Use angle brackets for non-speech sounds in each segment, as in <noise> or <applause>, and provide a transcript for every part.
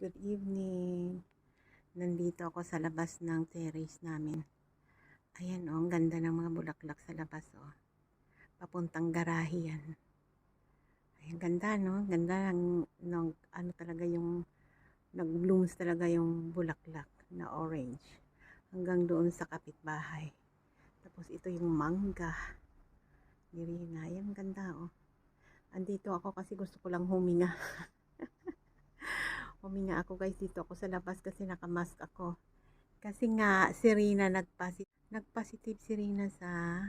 Good evening. Nandito ako sa labas ng terrace namin. Ayan oh, ang ganda ng mga bulaklak sa labas oh. Papuntang garahe yan. Ayan, ganda no? Ganda ng, ng ano talaga yung nag-blooms talaga yung bulaklak na orange. Hanggang doon sa kapitbahay. Tapos ito yung mangga. Nirina. Ayan, ganda oh. Andito ako kasi gusto ko lang huminga. <laughs> Huminga ako guys. Dito ako sa labas kasi nakamask ako. Kasi nga si Rina nagpasit nagpositive si Rina sa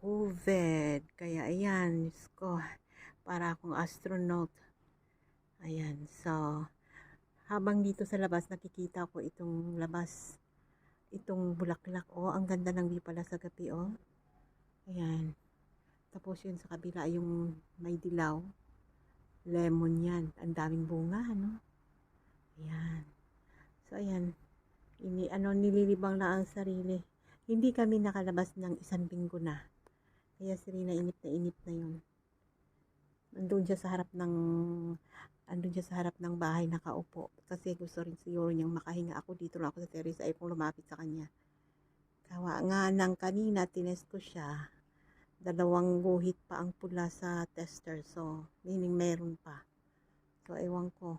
COVID. Kaya ayan, Diyos ko, para akong astronaut. Ayan, so habang dito sa labas nakikita ko itong labas itong bulaklak. Oh ang ganda ng view pala sa gabi oh. Ayan. Tapos yun sa kabila yung may dilaw. Lemon yan. Ang daming bunga ano Ayan. So, ayan. Ini, ano, nililibang na ang sarili. Hindi kami nakalabas ng isang linggo na. Kaya si Rina inip na inip na yun. Nandun siya sa harap ng andun siya sa harap ng bahay nakaupo. Kasi gusto rin siguro niyang makahinga ako dito lang ako sa terrace ay kung lumapit sa kanya. Kawa nga nang kanina tinest ko siya. Dalawang guhit pa ang pula sa tester. So, meaning meron pa. So, ewan ko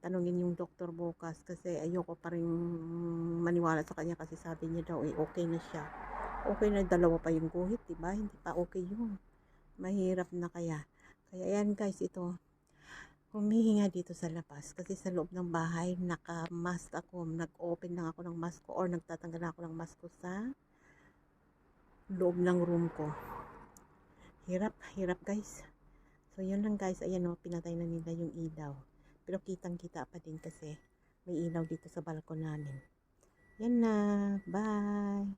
tanungin yung doktor bukas kasi ayoko pa rin maniwala sa kanya kasi sabi niya daw eh okay na siya. Okay na dalawa pa yung guhit, di ba? Hindi pa okay yun. Mahirap na kaya. Kaya yan guys, ito. Humihinga dito sa labas kasi sa loob ng bahay naka-mask ako. Nag-open lang ako ng mask ko or nagtatanggal ako ng mask ko sa loob ng room ko. Hirap, hirap guys. So yun lang guys, ayan o, pinatay na nila yung ilaw. Pero kitang-kita pa din kasi may ilaw dito sa balkon namin. Yan na. Bye!